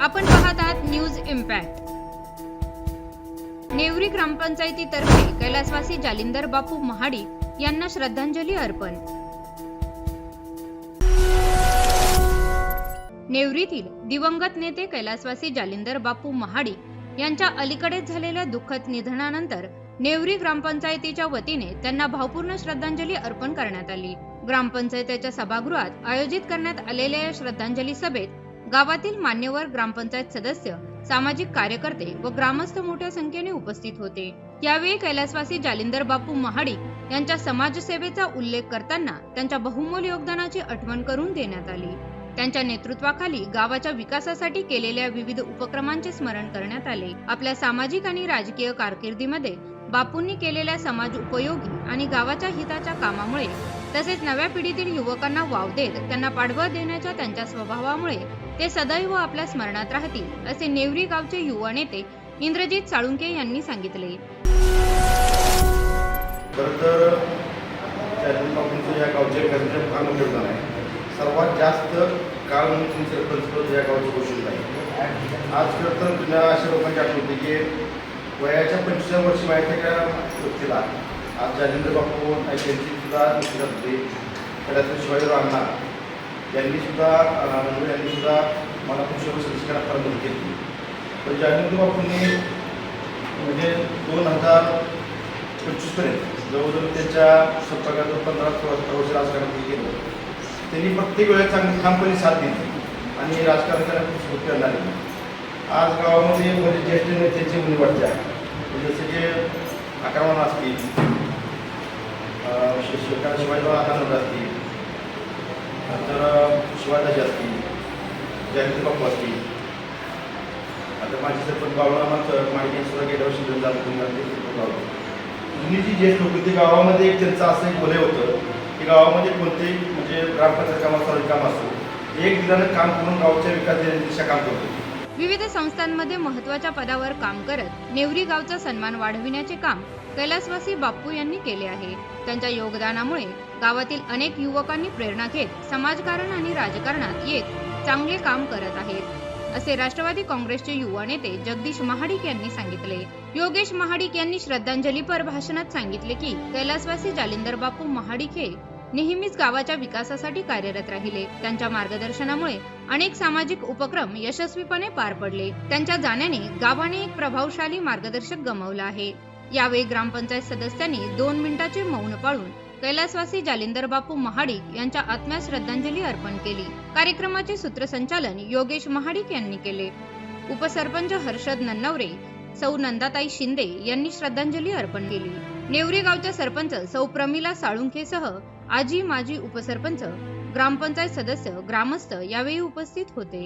आपण पाहत आहात न्यूज इम्पॅक्ट. नेवरी ग्रामपंचायतीतर्फे कैलासवासी जालिंदर बापू महाडी यांना श्रद्धांजली अर्पण. नेवरीतील दिवंगत नेते कैलासवासी जालिंदर बापू महाडी यांच्या अलीकडेच झालेल्या दुःखद निधनानंतर नेवरी ग्रामपंचायतीच्या वतीने त्यांना भावपूर्ण श्रद्धांजली अर्पण करण्यात आली. ग्रामपंचायतीच्या सभागृहात आयोजित करण्यात आलेल्या या श्रद्धांजली सभेत गावातील मान्यवर ग्रामपंचायत सदस्य सामाजिक कार्यकर्ते व ग्रामस्थ मोठ्या संख्येने उपस्थित होते. यावेळी कैलासवासी जालिंदर बापू महाडिक यांच्या समाजसेवेचा उल्लेख करताना त्यांच्या बहुमोल योगदानाची आठवण करून देण्यात आली. त्यांच्या नेतृत्वाखाली गावाच्या विकासासाठी केलेल्या विविध उपक्रमांचे स्मरण करण्यात आले. आपल्या सामाजिक आणि राजकीय कारकिर्दीमध्ये बापूंनी केलेल्या समाज उपयोगी आणि गावाच्या हिताच्या कामामुळे तसेच नव्या पिढीतील युवकांना वाव देत त्यांना पाठबळ देण्याच्या त्यांच्या स्वभावामुळे ते सदैव आपल्या स्मरणात राहतील असे नेवरी गावचे युवा नेते इंद्रजित साळुंके यांनी सांगितले. तर या गावच्या विकासाचे फार मोठे योगदान आहे. सर्वात जास्त काळ म्हणून सरपंच पद या गावचं घोषित आहे आज खरं तर तुला अशा लोकांची आठवते की वयाच्या पंचवीस वर्षी वयाच्या एका व्यक्तीला आज राजेंद्र बापू नाईक यांचीसुद्धा निश्चित असते त्याच्यातून शिवाजीराव अण्णा यांनीसुद्धा मला खूप सर्व संस्कारात फार मदत केली पण जालिंदर बापूंनी म्हणजे दोन हजार पंचवीसपर्यंत जवळजवळ त्यांच्या संपर्कात पंधरा सोळा वर्ष राजकारणात गेलं त्यांनी प्रत्येक वेळेस चांगली ठामपणे साथ दिली आणि राजकारण करायला खूप सुरू करणार आज गावामध्ये म्हणजे ज्येष्ठ नेत्यांची मुली वाटते आहे जसे की आक्रमण असतील अं, शि- शिवकाळ शिवाजीराव आनंद असतील नंतर शिवाजी असतील जयंती बापू असतील आता माझे सरपंच बाळूरामाचं माहिती सुद्धा गेल्या वर्षी दोन हजार दोन जुनी जी ज्येष्ठ लोक ते गावामध्ये एक त्यांचं असं एक बोले होतं की गावामध्ये कोणतेही म्हणजे ग्रामपंचायत काम असो काम असो एक दिलानं काम करून गावच्या विकास देण्याची दिशा काम करतो. विविध संस्थांमध्ये महत्त्वाच्या पदावर काम करत नेवरी गावचा सन्मान वाढविण्याचे काम कैलासवासी बाप्पू यांनी केले आहे. त्यांच्या योगदानामुळे गावातील अनेक युवकांनी प्रेरणा घेत समाजकारण आणि राजकारणात येत चांगले काम करत आहेत. असे राष्ट्रवादी काँग्रेसचे युवा नेते जगदीश महाडिक यांनी सांगितले. योगेश महाडिक यांनी श्रद्धांजलीपर भाषणात सांगितले की कैलासवासी जालिंदर बापू महाडिक हे नेहमीच गावाच्या विकासासाठी कार्यरत राहिले. त्यांच्या मार्गदर्शनामुळे अनेक सामाजिक उपक्रम यशस्वीपणे पार पडले. त्यांच्या जाण्याने गावाने एक प्रभावशाली मार्गदर्शक गमावला आहे. यावेळी ग्रामपंचायत सदस्यांनी दोन मिनिटाचे मौन पाळून कैलासवासी जालिंदर बापू महाडिक यांच्या आत्म्यास श्रद्धांजली अर्पण केली. कार्यक्रमाचे सूत्रसंचालन योगेश महाडिक यांनी केले. उपसरपंच हर्षद नन्नवरे सौ नंदाताई शिंदे यांनी श्रद्धांजली अर्पण केली. नेवरी गावच्या सरपंच सौ प्रमिला साळुंखेसह आजी माजी उपसरपंच ग्रामपंचायत सदस्य ग्रामस्थ यावेळी उपस्थित होते.